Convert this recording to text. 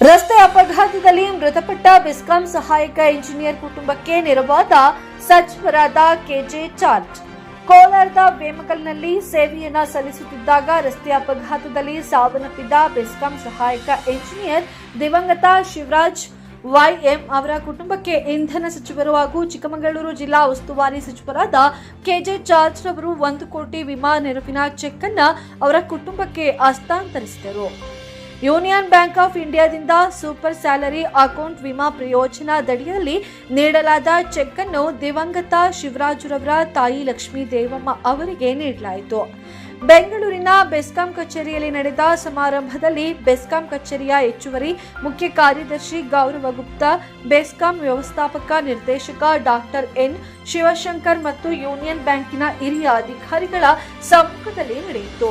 ರಸ್ತೆ ಅಪಘಾತದಲ್ಲಿ ಮೃತಪಟ್ಟ ಬೆಸ್ಕಾಂ ಸಹಾಯಕ ಇಂಜಿನಿಯರ್ ಕುಟುಂಬಕ್ಕೆ ನೆರವಾದ ಸಚಿವರಾದ ಕೆಜೆ ಚಾರ್ಜ್. ಕೋಲಾರದ ಬೇಮಕಲ್ನಲ್ಲಿ ಸೇವೆಯನ್ನ ಸಲ್ಲಿಸುತ್ತಿದ್ದಾಗ ರಸ್ತೆ ಅಪಘಾತದಲ್ಲಿ ಸಾವನ್ನಪ್ಪಿದ್ದ ಬೆಸ್ಕಾಂ ಸಹಾಯಕ ಇಂಜಿನಿಯರ್ ದಿವಂಗತ ಶಿವರಾಜ್ ವೈಎಂ ಅವರ ಕುಟುಂಬಕ್ಕೆ ಇಂಧನ ಸಚಿವರು ಹಾಗೂ ಚಿಕ್ಕಮಗಳೂರು ಜಿಲ್ಲಾ ಉಸ್ತುವಾರಿ ಸಚಿವರಾದ ಕೆಜೆ ಜಾರ್ಜ್ ರವರು ಒಂದು ಕೋಟಿ ವಿಮಾ ನೆರವಿನ ಚೆಕ್ ಅನ್ನ ಅವರ ಕುಟುಂಬಕ್ಕೆ ಹಸ್ತಾಂತರಿಸಿದರು. ಯೂನಿಯನ್ ಬ್ಯಾಂಕ್ ಆಫ್ ಇಂಡಿಯಾದಿಂದ ಸೂಪರ್ ಸ್ಯಾಲರಿ ಅಕೌಂಟ್ ವಿಮಾ ಪ್ರಯೋಜನದಡಿಯಲ್ಲಿ ನೀಡಲಾದ ಚೆಕ್ ಅನ್ನು ದಿವಂಗತ ಶಿವರಾಜುರವರ ತಾಯಿ ಲಕ್ಷ್ಮೀ ದೇವಮ್ಮ ಅವರಿಗೆ ನೀಡಲಾಯಿತು. ಬೆಂಗಳೂರಿನ ಬೆಸ್ಕಾಂ ಕಚೇರಿಯಲ್ಲಿ ನಡೆದ ಸಮಾರಂಭದಲ್ಲಿ ಬೆಸ್ಕಾಂ ಕಚೇರಿಯ ಹೆಚ್ಚುವರಿ ಮುಖ್ಯ ಕಾರ್ಯದರ್ಶಿ ಗೌರವ ಗುಪ್ತಾ, ಬೆಸ್ಕಾಂ ವ್ಯವಸ್ಥಾಪಕ ನಿರ್ದೇಶಕ ಡಾಕ್ಟರ್ ಎನ್ ಶಿವಶಂಕರ್ ಮತ್ತು ಯೂನಿಯನ್ ಬ್ಯಾಂಕಿನ ಹಿರಿಯ ಅಧಿಕಾರಿಗಳ ಸಮ್ಮುಖದಲ್ಲಿ ನಡೆಯಿತು.